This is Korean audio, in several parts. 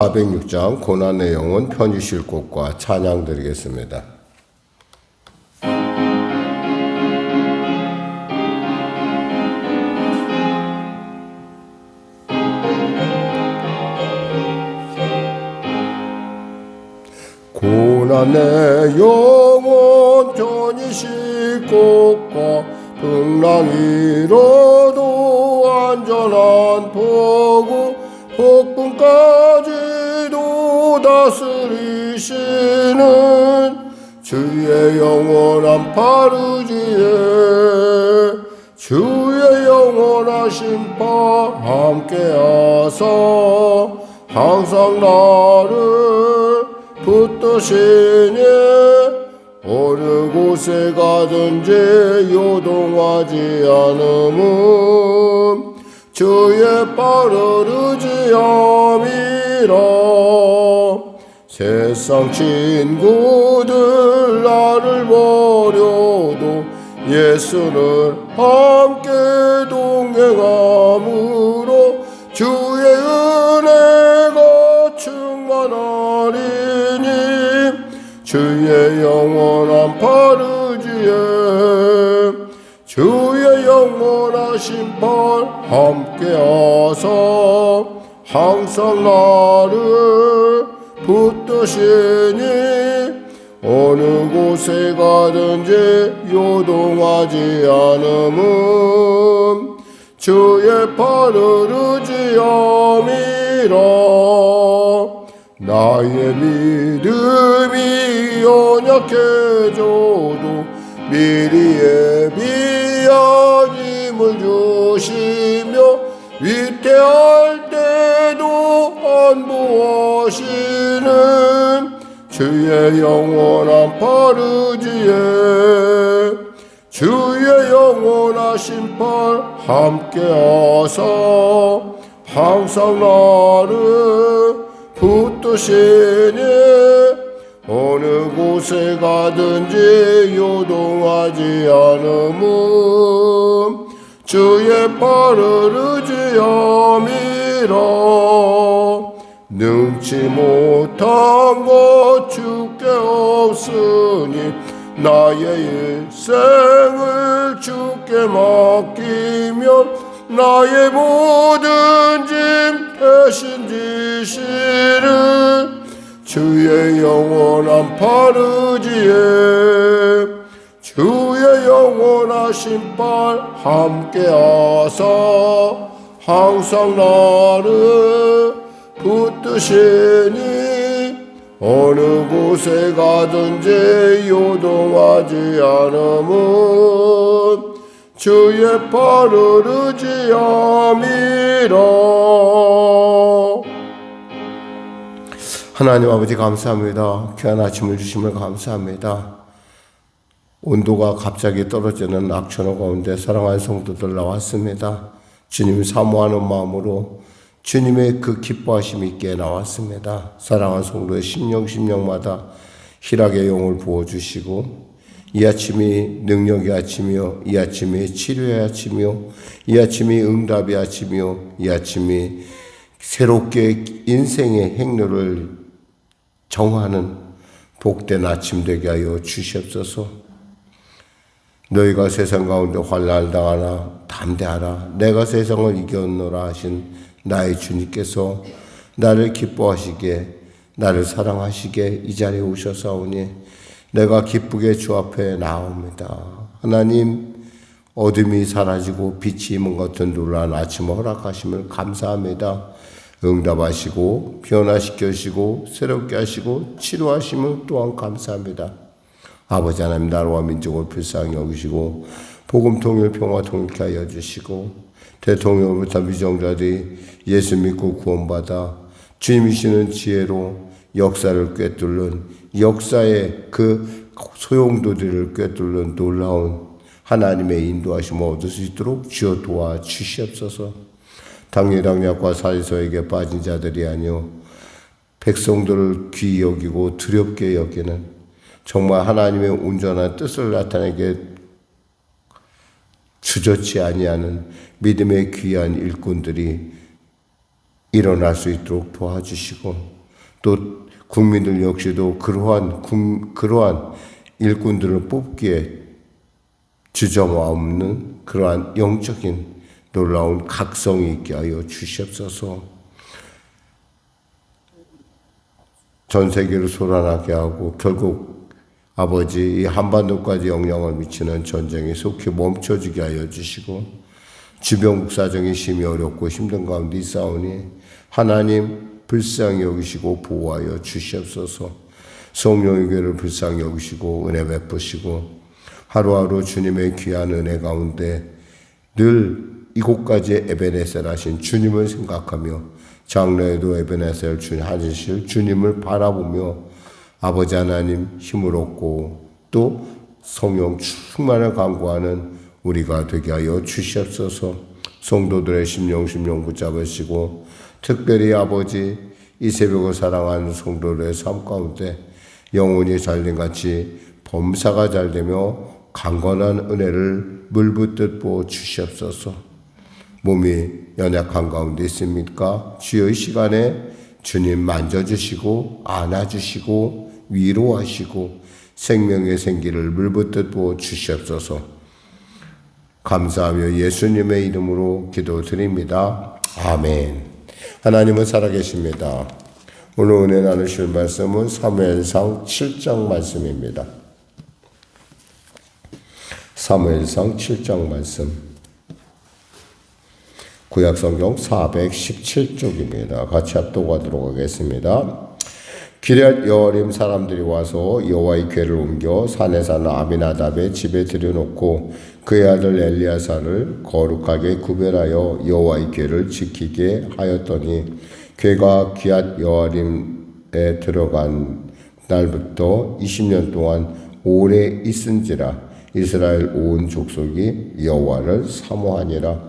406장 고난의 영혼 편지실 곡과 찬양 드리겠습니다. 고난의 영혼 편지실 곡과 풍랑 위로도 안전한 보고 폭풍까지도 다스리시는 주의 영원한 파르지에 주의 영원하신 파 함께하사 항상 나를 붙드시니 어느 곳에 가든지 요동하지 않음은 주의 빠르르지 함이 라 세상 친구들 나를 버려도 예수를 함께 동행함으로 주의 은혜가 충만하리니 주의 영원한 파르지에 주의 영원하신 팔 함께 하사 항상 나를 붙드시니 어느 곳에 가든지 요동하지 않음은 주의 팔을 의지함이라. 나의 믿음이 연약해져도 미리 예비한 힘을 주시며 위태할 안보하시는 주의 영원한 파르지에. 주의 영원하신 팔 함께 하사. 항상 나를 붙드시니 어느 곳에 가든지 요동하지 않음은 주의 팔을 의지함이라 능치 못한 것 주께 없으니 나의 일생을 주께 맡기면 나의 모든 짐 대신 지시를 주의 영원한 파르지에 주의 영원하신 팔 함께하사 항상 나를 붙드시니 어느 곳에 가든지 요동하지 않음은 주의 팔을 의지함이라 하나님 아버지 감사합니다. 귀한 아침을 주심을 감사합니다. 온도가 갑자기 떨어지는 악천후 가운데 사랑하는 성도들 나왔습니다. 주님 사모하는 마음으로 주님의 그 기뻐하심 있게 나왔습니다. 사랑하는 성도의 심령 심령마다 희락의 영을 부어주시고 이 아침이 능력의 아침이요 이 아침이 치료의 아침이요 이 아침이 응답의 아침이요 이 아침이 새롭게 인생의 행로를 정하는 복된 아침 되게 하여 주시옵소서. 너희가 세상 가운데 환난을 당하나 담대하라. 내가 세상을 이겼노라 하신 나의 주님께서 나를 기뻐하시게 나를 사랑하시게 이 자리에 오셔서오니 내가 기쁘게 주 앞에 나옵니다. 하나님 어둠이 사라지고 빛이 임은 같은 놀란 아침을 허락하심을 감사합니다. 응답하시고 변화시켜주시고 새롭게 하시고 치료하심을 또한 감사합니다. 아버지 하나님 나라와 민족을 불쌍히 여기시고 복음 통일 평화 통일케 하여 주시고 대통령부터 미정자들이 예수 믿고 구원받아 주님이시는 지혜로 역사를 꿰뚫는 역사의 그 소용도들을 꿰뚫는 놀라운 하나님의 인도하심을 얻을 수 있도록 주여 도와 주시옵소서. 당리당략과 사리서에게 빠진 자들이 아니요 백성들을 귀히 여기고 두렵게 여기는 정말 하나님의 온전한 뜻을 나타내게 주저치 아니하는 믿음의 귀한 일꾼들이 일어날 수 있도록 도와주시고 또 국민들 역시도 그러한 국- 그러한 일꾼들을 뽑기에 주저와 없는 그러한 영적인 놀라운 각성이 있게 하여 주시옵소서. 전 세계를 소란하게 하고 결국 아버지 이 한반도까지 영향을 미치는 전쟁이 속히 멈춰지게 하여 주시고 주변 국사정이 심히 어렵고 힘든 가운데 있사오니 하나님 불쌍히 여기시고 보호하여 주시옵소서. 성령의 교회를 불쌍히 여기시고 은혜 베푸시고 하루하루 주님의 귀한 은혜 가운데 늘 이곳까지 에베네셀 하신 주님을 생각하며 장래에도 에베네셀 주님 하실 주님을 바라보며 아버지 하나님 힘을 얻고 또 성령 충만을 강구하는 우리가 되게 하여 주시옵소서 성도들의 심령 심령 붙잡으시고 특별히 아버지 이 새벽을 사랑하는 성도들의 삶 가운데 영혼이 잘된 같이 범사가 잘되며 강건한 은혜를 물붓듯 부어 주시옵소서 몸이 연약한 가운데 있습니까? 주의 시간에 주님 만져주시고 안아주시고 위로하시고 생명의 생기를 물붓듯 부어 주시옵소서. 감사하며 예수님의 이름으로 기도드립니다. 아멘. 하나님은 살아계십니다. 오늘 은혜 나누실 말씀은 사무엘상 7장 말씀입니다. 사무엘상 7장 말씀. 구약성경 417쪽입니다. 같이 합독하도록 하겠습니다. 기럇 여림 사람들이 와서 여호와의 궤를 옮겨 산에 사는 아미나답의 집에 들여놓고 그의 아들 엘리야사를 거룩하게 구별하여 여호와의 궤를 지키게 하였더니 궤가 기앗 여림에 들어간 날부터 20년 동안 오래 있은지라 이스라엘 온 족속이 여호와를 사모하니라.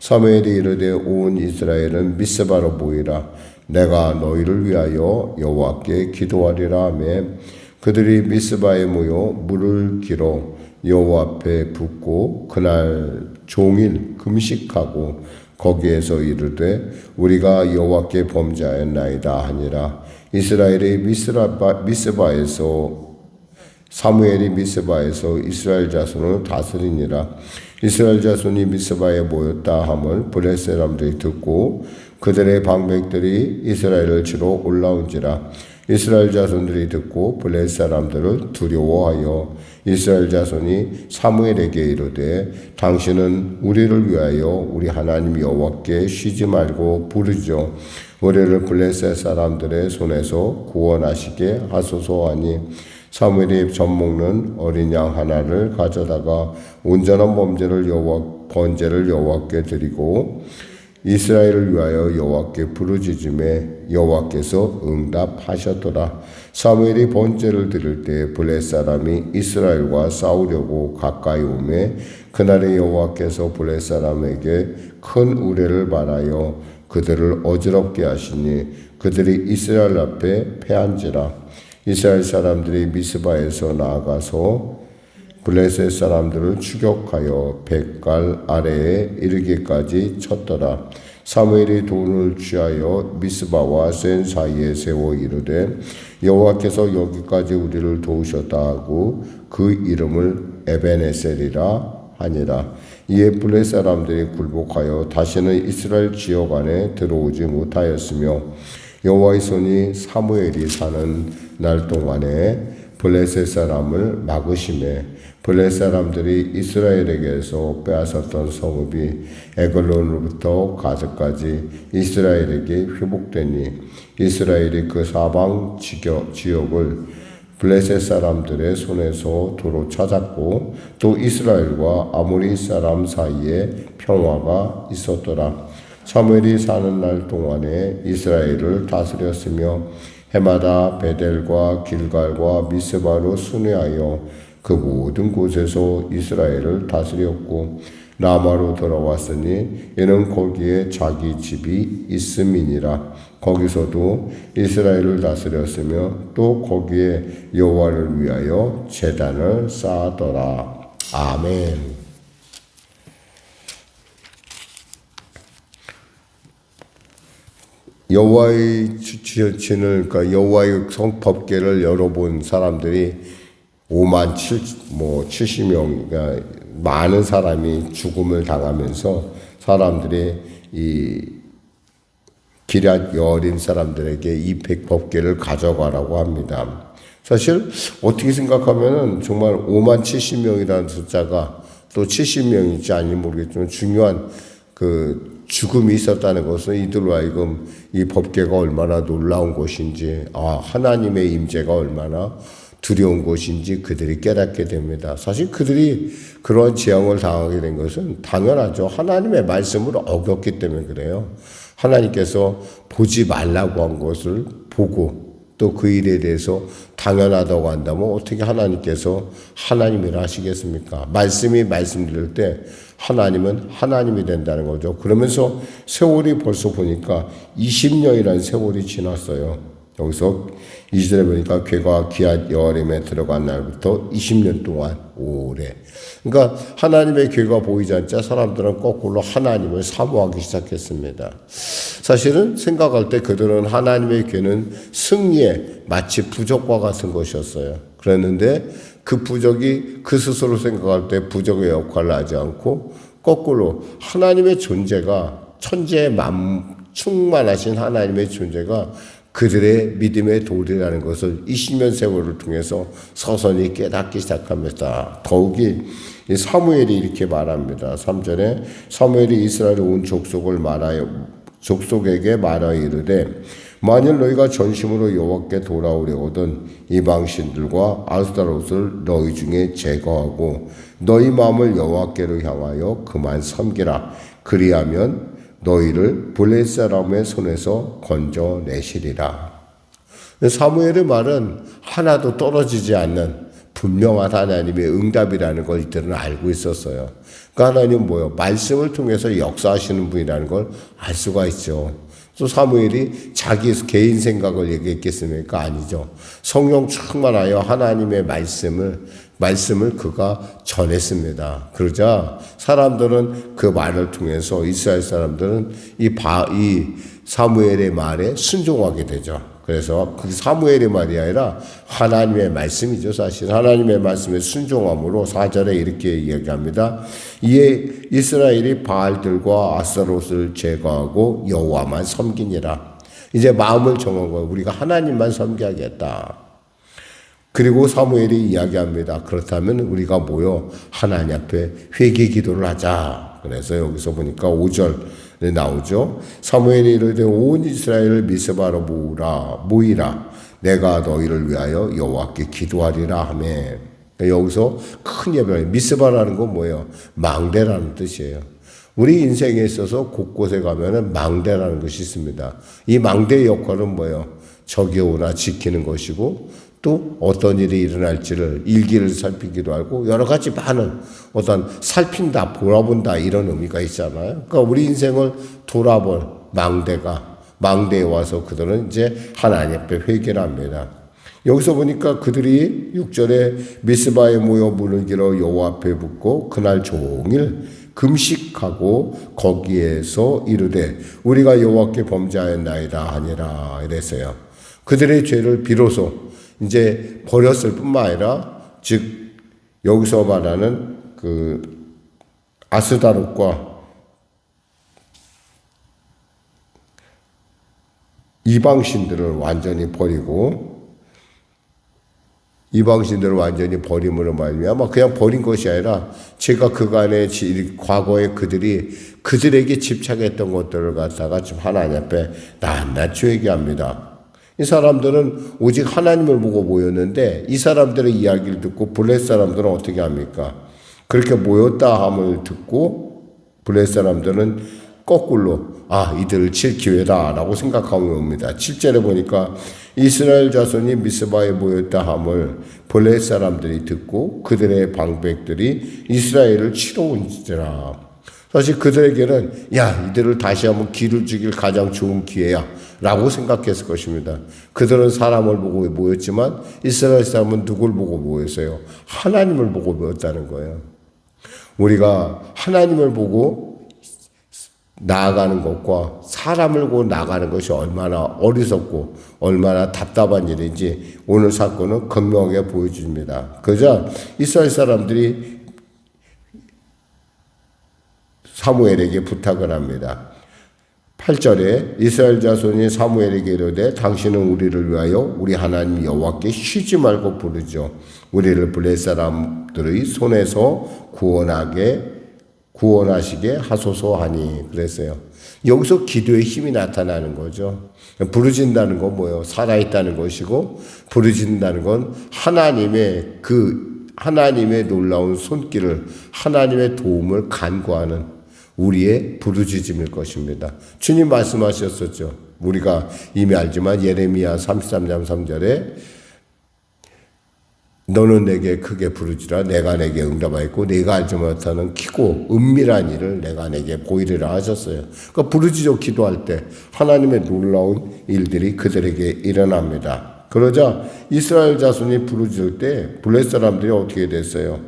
사무엘이 이르되 온 이스라엘은 미스바로 모이라. 내가 너희를 위하여 여호와께 기도하리라 하매 그들이 미스바에 모여 물을 길어 여호와 앞에 붓고 그날 종일 금식하고 거기에서 이르되 우리가 여호와께 범죄하였나이다 하니라. 이스라엘의 미스라바, 미스바에서 사무엘이 미스바에서 이스라엘 자손을 다스리니라. 이스라엘 자손이 미스바에 모였다 함을 블레 사람들이 듣고 그들의 방백들이 이스라엘을 치러 올라온지라. 이스라엘 자손들이 듣고 블레 사람들을 두려워하여 이스라엘 자손이 사무엘에게 이르되 당신은 우리를 위하여 우리 하나님 여호와께 쉬지 말고 부르죠. 우리를 블레셋 사람들의 손에서 구원하시게 하소서 하니 사무엘이 젖 먹는 어린 양 하나를 가져다가 온전한 범죄를 여호와 번제를 여호와께 드리고 이스라엘을 위하여 여호와께 부르짖음에 여호와께서 응답하셨더라. 사무엘이 번제를 드릴 때 블레 사람이 이스라엘과 싸우려고 가까이 오매 그날에 여호와께서 블레 사람에게 큰 우레를 말하여 그들을 어지럽게 하시니 그들이 이스라엘 앞에 패한지라. 이스라엘 사람들이 미스바에서 나아가서 블레셋 사람들을 추격하여 백갈 아래에 이르기까지 쳤더라. 사무엘이 돈을 취하여 미스바와 센 사이에 세워 이르되 여호와께서 여기까지 우리를 도우셨다 하고 그 이름을 에베네셀이라 하니라. 이에 블레 사람들이 굴복하여 다시는 이스라엘 지역 안에 들어오지 못하였으며 여호와의 손이 사무엘이 사는 날 동안에 블레셋 사람을 막으심에 블레 사람들이 이스라엘에게서 빼앗았던 성읍이 에글론으로부터 가드까지 이스라엘에게 회복되니 이스라엘이 그 사방 지역, 지역을 블레셋 사람들의 손에서 도로 찾았고 또 이스라엘과 아모리 사람 사이에 평화가 있었더라. 사무엘이 사는 날 동안에 이스라엘을 다스렸으며 해마다 베델과 길갈과 미스바로 순회하여 그 모든 곳에서 이스라엘을 다스렸고 라마로 돌아왔으니 이는 거기에 자기 집이 있음이니라 거기서도 이스라엘을 다스렸으며 또 거기에 여호와를 위하여 제단을 쌓았더라 아멘. 여호와의 진을 그러니까 여호와의 성법계를 열어본 사람들이 5만 7, 뭐 70명, 그러니까 많은 사람이 죽음을 당하면서 사람들이 이 기랏 여린 사람들에게 이 백법계를 가져가라고 합니다. 사실 어떻게 생각하면은 정말 5만 70명이라는 숫자가 또 70명인지 아닌지 모르겠지만 중요한 그 죽음이 있었다는 것은 이들로 하여금 이 법계가 얼마나 놀라운 것인지 아 하나님의 임재가 얼마나 두려운 것인지 그들이 깨닫게 됩니다. 사실 그들이 그런 재앙을 당하게 된 것은 당연하죠. 하나님의 말씀을 어겼기 때문에 그래요. 하나님께서 보지 말라고 한 것을 보고 또 그 일에 대해서 당연하다고 한다면 어떻게 하나님께서 하나님이라 하시겠습니까? 말씀이 말씀드릴 때 하나님은 하나님이 된다는 거죠. 그러면서 세월이 벌써 보니까 20년이라는 세월이 지났어요. 여기서 이스라엘 보니까 괴가 기앗 여림에 들어간 날부터 20년 동안 오래. 그러니까 하나님의 괴가 보이지 않자 사람들은 거꾸로 하나님을 사모하기 시작했습니다. 사실은 생각할 때 그들은 하나님의 괴는 승리에 마치 부적과 같은 것이었어요. 그랬는데 그 부적이 그 스스로 생각할 때 부적의 역할을 하지 않고 거꾸로 하나님의 존재가 천재의 맘 충만하신 하나님의 존재가 그들의 믿음의 돌이라는 것을 20년 세월을 통해서 서서히 깨닫기 시작합니다. 더욱이 사무엘이 이렇게 말합니다. 3절에 사무엘이 이스라엘 온 족속을 말하여 족속에게 말하여 이르되 만일 너희가 전심으로 여호와께 돌아오려거든 이방신들과 아스타롯을 너희 중에 제거하고 너희 마음을 여호와께로 향하여 그만 섬기라 그리하면 너희를 블레 사람의 손에서 건져내시리라. 사무엘의 말은 하나도 떨어지지 않는 분명한 하나님의 응답이라는 걸 이들은 알고 있었어요. 그 하나님 뭐요? 말씀을 통해서 역사하시는 분이라는 걸 알 수가 있죠. 또 사무엘이 자기 개인 생각을 얘기했겠습니까? 아니죠. 성령 충만하여 하나님의 말씀을 말씀을 그가 전했습니다. 그러자 사람들은 그 말을 통해서 이스라엘 사람들은 이 바, 이 사무엘의 말에 순종하게 되죠. 그래서 그 사무엘의 말이 아니라 하나님의 말씀이죠. 사실 하나님의 말씀에 순종함으로 4절에 이렇게 이야기합니다. 이에 이스라엘이 바알들과 아스롯을 제거하고 여호와만 섬기니라. 이제 마음을 정한 거예요. 우리가 하나님만 섬겨야겠다. 그리고 사무엘이 이야기합니다. 그렇다면 우리가 모여 하나님 앞에 회개 기도를 하자. 그래서 여기서 보니까 5절에 나오죠. 사무엘이 이르되 온 이스라엘을 미스바로 모으라 모이라 내가 너희를 위하여 여호와께 기도하리라 하매 여기서 큰 예배 미스바라는 건 뭐예요? 망대라는 뜻이에요. 우리 인생에 있어서 곳곳에 가면은 망대라는 것이 있습니다. 이 망대의 역할은 뭐예요? 적이 오나 지키는 것이고 또 어떤 일이 일어날지를 일기를 살피기도 하고 여러 가지 많은 어떤 살핀다, 돌아본다 이런 의미가 있잖아요. 그러니까 우리 인생을 돌아볼 망대가 망대에 와서 그들은 이제 하나님 앞에 회개를 합니다. 여기서 보니까 그들이 6절에 미스바에 모여 문을 길어 여호와 앞에 붙고 그날 종일 금식하고 거기에서 이르되 우리가 여호와께 범죄하였나이다 하니라 이랬어요. 그들의 죄를 비로소 이제 버렸을 뿐만 아니라 즉 여기서 말하는 그 아스다롯과 이방신들을 완전히 버리고 이방신들을 완전히 버림으로 말미암아 그냥 버린 것이 아니라 제가 그간의 과거에 그들이 그들에게 집착했던 것들을 갖다가 지금 하나님 앞에 낱낱이 회개합니다. 이 사람들은 오직 하나님을 보고 모였는데 이 사람들의 이야기를 듣고 블레 사람들은 어떻게 합니까? 그렇게 모였다 함을 듣고 블레 사람들은 거꾸로 아 이들을 칠 기회다라고 생각하면 옵니다. 7절에 보니까 이스라엘 자손이 미스바에 모였다 함을 블레 사람들이 듣고 그들의 방백들이 이스라엘을 치러 온지라. 사실 그들에게는 야 이들을 다시 한번 기를 죽일 가장 좋은 기회야 라고 생각했을 것입니다. 그들은 사람을 보고 모였지만 이스라엘 사람은 누굴 보고 모였어요? 하나님을 보고 모였다는 거예요. 우리가 하나님을 보고 나아가는 것과 사람을 보고 나가는 것이 얼마나 어리석고 얼마나 답답한 일인지 오늘 사건은 극명하게 보여줍니다. 그저 이스라엘 사람들이 사무엘에게 부탁을 합니다. 8절에 이스라엘 자손이 사무엘에게 이르되 당신은 우리를 위하여 우리 하나님 여호와께 쉬지 말고 부르죠. 우리를 블레 사람들의 손에서 구원하게 구원하시게 하소서 하니 그랬어요. 여기서 기도의 힘이 나타나는 거죠. 부르진다는 건 뭐예요? 살아있다는 것이고 부르진다는 건 하나님의 그 하나님의 놀라운 손길을 하나님의 도움을 간구하는 우리의 부르짖음일 것입니다. 주님 말씀하셨었죠. 우리가 이미 알지만 예레미야 33장 3절에 너는 내게 크게 부르지라 내가 내게 응답하였고 내가 알지 못하는 키고 은밀한 일을 내가 내게 보이리라 하셨어요. 그러니까 부르짖어 기도할 때 하나님의 놀라운 일들이 그들에게 일어납니다. 그러자 이스라엘 자손이 부르짖을 때 블레 사람들이 어떻게 됐어요?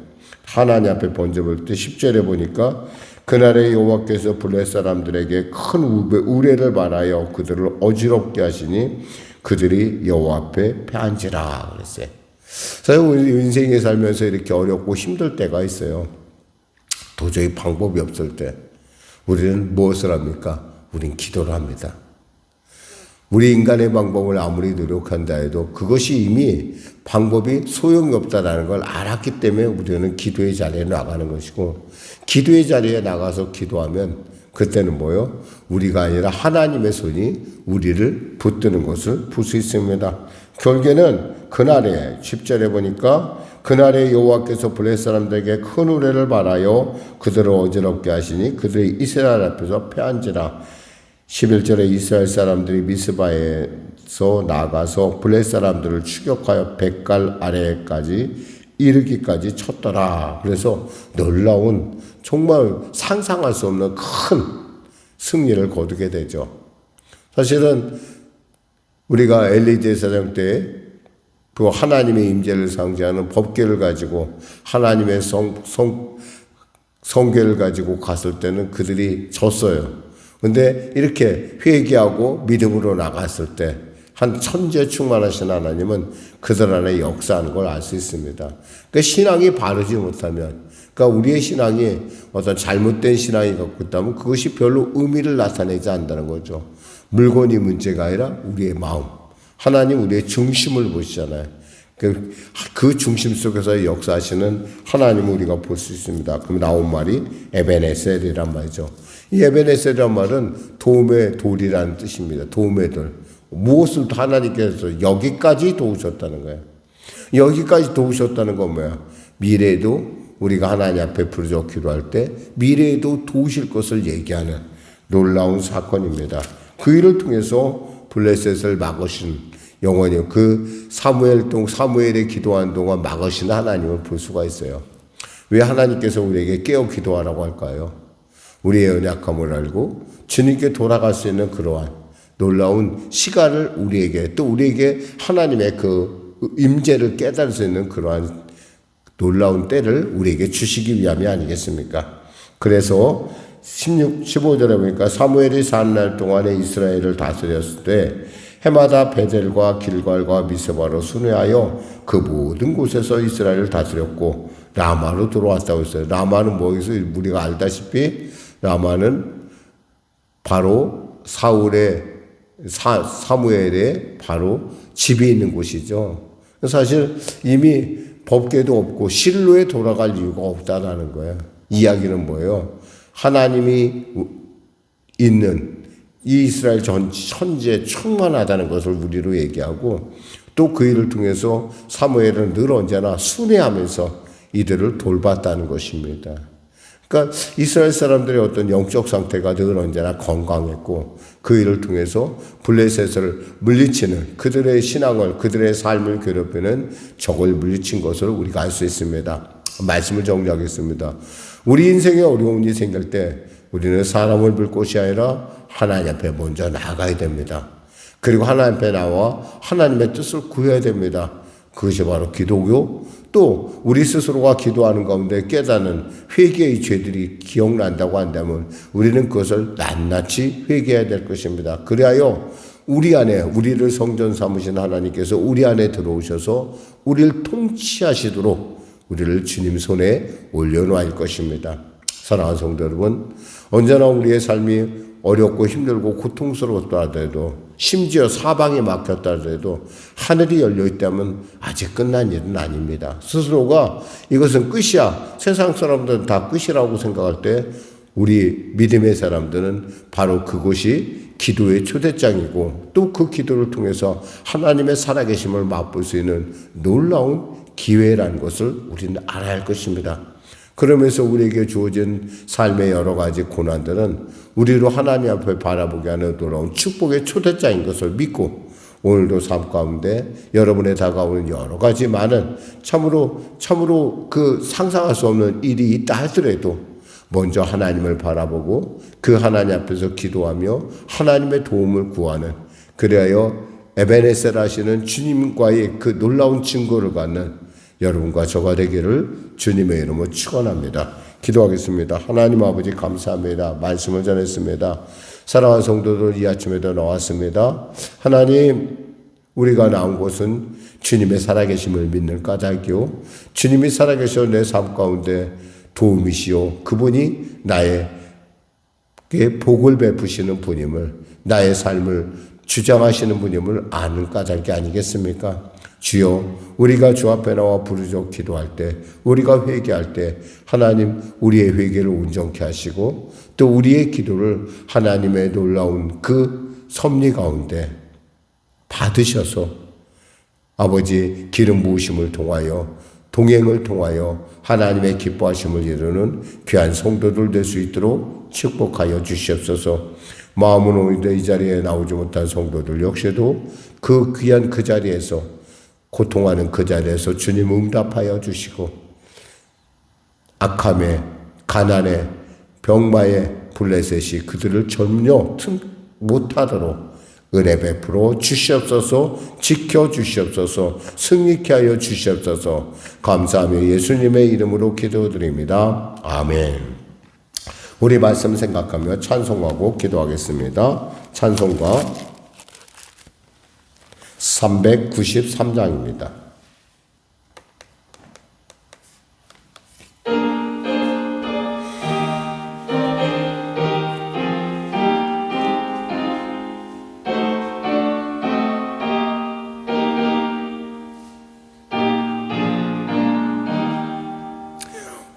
하나님 앞에 번져볼 때 10절에 보니까 그날에 여호와께서 블레 사람들에게 큰 우레를 말하여 그들을 어지럽게 하시니 그들이 여호와 앞에 패한지라 그랬어요. 사실 우리 인생에 살면서 이렇게 어렵고 힘들 때가 있어요. 도저히 방법이 없을 때 우리는 무엇을 합니까? 우린 기도를 합니다. 우리 인간의 방법을 아무리 노력한다 해도 그것이 이미 방법이 소용이 없다라는 걸 알았기 때문에 우리는 기도의 자리에 나가는 것이고 기도의 자리에 나가서 기도하면 그때는 뭐요? 우리가 아니라 하나님의 손이 우리를 붙드는 것을 볼 수 있습니다. 결국에는 그날에 10절에 보니까 그날에 여호와께서 블레 사람들에게 큰 우레를 말하여 그들을 어지럽게 하시니 그들이 이스라엘 앞에서 패한지라 11절에 이스라엘 사람들이 미스바에서 나가서 블레 사람들을 추격하여 백갈 아래까지 이르기까지 쳤더라. 그래서 놀라운 정말 상상할 수 없는 큰 승리를 거두게 되죠. 사실은 우리가 엘리 제 사장 때 그 하나님의 임재를 상징하는 법궤를 가지고 하나님의 성, 성, 성궤를 가지고 갔을 때는 그들이 졌어요. 근데 이렇게 회개하고 믿음으로 나갔을 때 한 천재 충만하신 하나님은 그들 안에 역사하는 걸 알 수 있습니다. 그 신앙이 바르지 못하면, 그러니까 우리의 신앙이 어떤 잘못된 신앙이 갖고 있다면 그것이 별로 의미를 나타내지 않는다는 거죠. 물건이 문제가 아니라 우리의 마음. 하나님 우리의 중심을 보시잖아요. 그, 그 중심 속에서 역사하시는 하나님을 우리가 볼 수 있습니다. 그럼 나온 말이 에베네셀이란 말이죠. 이 에베네셀이란 말은 도움의 돌이라는 뜻입니다. 도움의 돌. 무엇을 하나님께서 여기까지 도우셨다는 거예요. 여기까지 도우셨다는 건 뭐야? 미래에도 우리가 하나님 앞에 부르짖어 기도할 때 미래에도 도우실 것을 얘기하는 놀라운 사건입니다. 그 일을 통해서 블레셋을 막으신 영원히 그 사무엘 동 사무엘의 기도한 동안 막으신 하나님을 볼 수가 있어요. 왜 하나님께서 우리에게 깨어 기도하라고 할까요? 우리의 연약함을 알고 주님께 돌아갈 수 있는 그러한 놀라운 시간을 우리에게 또 우리에게 하나님의 그 임재를 깨달을 수 있는 그러한 놀라운 때를 우리에게 주시기 위함이 아니겠습니까? 그래서 16, 15절에 보니까 사무엘이 산 날 동안에 이스라엘을 다스렸을 때 해마다 베델과 길갈과 미스바로 순회하여 그 모든 곳에서 이스라엘을 다스렸고 라마로 들어왔다고 했어요. 라마는 뭐겠어 우리가 알다시피 라마는 바로 사울의 사, 사무엘의 바로 집이 있는 곳이죠. 사실 이미 법궤도 없고 실로에 돌아갈 이유가 없다라는 거예요. 이야기는 뭐예요? 하나님이 있는 이 이스라엘 전 천지에 충만하다는 것을 우리로 얘기하고 또 그 일을 통해서 사무엘은 늘 언제나 순회하면서 이들을 돌봤다는 것입니다. 그러니까 이스라엘 사람들의 어떤 영적 상태가 늘 언제나 건강했고 그 일을 통해서 블레셋을 물리치는 그들의 신앙을 그들의 삶을 괴롭히는 적을 물리친 것을 우리가 알 수 있습니다. 말씀을 정리하겠습니다. 우리 인생에 어려운 일이 생길 때 우리는 사람을 볼 것이 아니라 하나님 앞에 먼저 나가야 됩니다. 그리고 하나님 앞에 나와 하나님의 뜻을 구해야 됩니다. 그것이 바로 기도고 또 우리 스스로가 기도하는 가운데 깨닫는 회개의 죄들이 기억난다고 한다면 우리는 그것을 낱낱이 회개해야 될 것입니다. 그리하여 우리 안에 우리를 성전 삼으신 하나님께서 우리 안에 들어오셔서 우리를 통치하시도록 우리를 주님 손에 올려놓을 것입니다. 사랑하는 성도 여러분, 언제나 우리의 삶이 어렵고 힘들고 고통스러웠다 하더라도 심지어 사방이 막혔다 하더라도 하늘이 열려 있다면 아직 끝난 일은 아닙니다. 스스로가 이것은 끝이야. 세상 사람들은 다 끝이라고 생각할 때 우리 믿음의 사람들은 바로 그곳이 기도의 초대장이고 또 그 기도를 통해서 하나님의 살아계심을 맛볼 수 있는 놀라운 기회라는 것을 우리는 알아야 할 것입니다. 그러면서 우리에게 주어진 삶의 여러 가지 고난들은 우리로 하나님 앞에 바라보게 하는 놀라운 축복의 초대장인 것을 믿고 오늘도 삶 가운데 여러분의 다가오는 여러 가지 많은 참으로 참으로 그 상상할 수 없는 일이 있다 하더라도 먼저 하나님을 바라보고 그 하나님 앞에서 기도하며 하나님의 도움을 구하는 그래야 에베네셀 하시는 주님과의 그 놀라운 증거를 갖는 여러분과 저가 되기를 주님의 이름으로 축원합니다. 기도하겠습니다. 하나님 아버지 감사합니다. 말씀을 전했습니다. 사랑하는 성도들 이 아침에도 나왔습니다. 하나님 우리가 나온 곳은 주님의 살아계심을 믿는 까닭이요. 주님이 살아계셔 내 삶 가운데 도움이시오. 그분이 나의 복을 베푸시는 분임을 나의 삶을 주장하시는 분임을 아는 까닭이 아니겠습니까? 주여 우리가 주 앞에 나와 부르짖어 기도할 때 우리가 회개할 때 하나님 우리의 회개를 온전케 하시고 또 우리의 기도를 하나님의 놀라운 그 섭리 가운데 받으셔서 아버지 기름 부으심을 통하여 동행을 통하여 하나님의 기뻐하심을 이루는 귀한 성도들 될 수 있도록 축복하여 주시옵소서. 마음은 오히려 이 자리에 나오지 못한 성도들 역시도 그 귀한 그 자리에서 고통하는 그 자리에서 주님 응답하여 주시고 악함에 가난에 병마에 블레셋이 그들을 전혀 못하도록 은혜 베풀어 주시옵소서 지켜 주시옵소서 승리케 하여 주시옵소서 감사하며 예수님의 이름으로 기도드립니다. 아멘. 우리 말씀 생각하며 찬송하고 기도하겠습니다. 찬송가 393장입니다.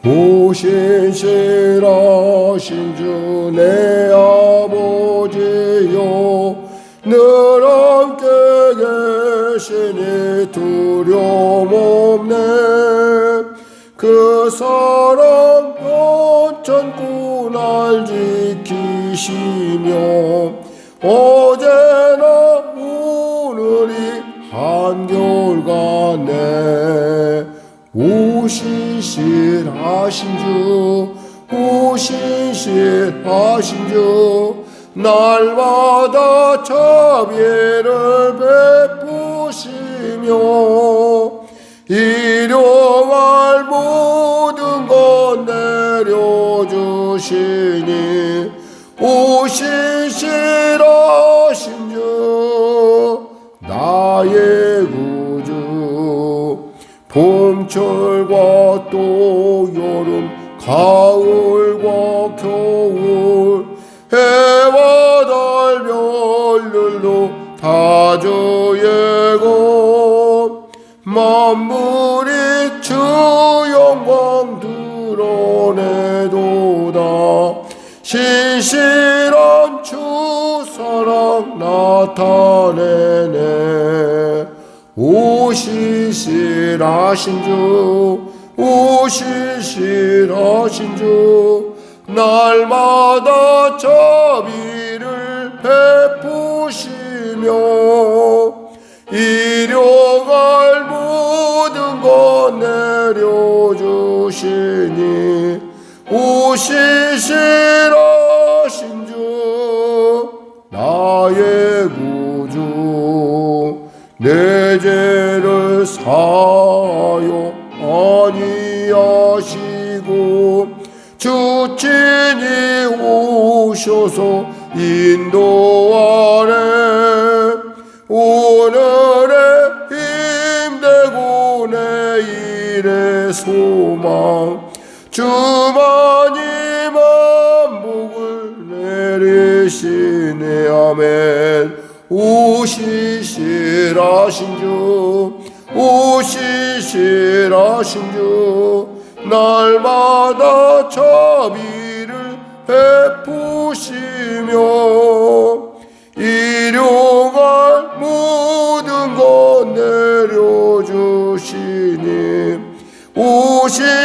오신실하신 주내 계시니 두려움 없네. 그 사랑 연천구 날 지키시며 어제나 오늘이 한결같네. 오신실하신 주 오신실하신 주 날마다 자비를 베푸 시며 일용할 모든 것 내려주시니 오신실하신 주 나의 구주 봄철과 또 여름 가을과 겨울 해와 달 별들도 다 주의 것 만물이 주 영광 드러내도다. 신실한 주 사랑 나타내네. 오시실하신 주 오시시라신 주 날마다 자비를 베푸시며 내려주시니 오시시라신 주 나의 구주 내 죄를 사요 아니하시고 주친이 오셔서 인도하 소망. 주만이 만복을 내리시네. 아멘. 오시시라신 주 오시시라신 주 날마다 자비를 베푸시며 오시시라신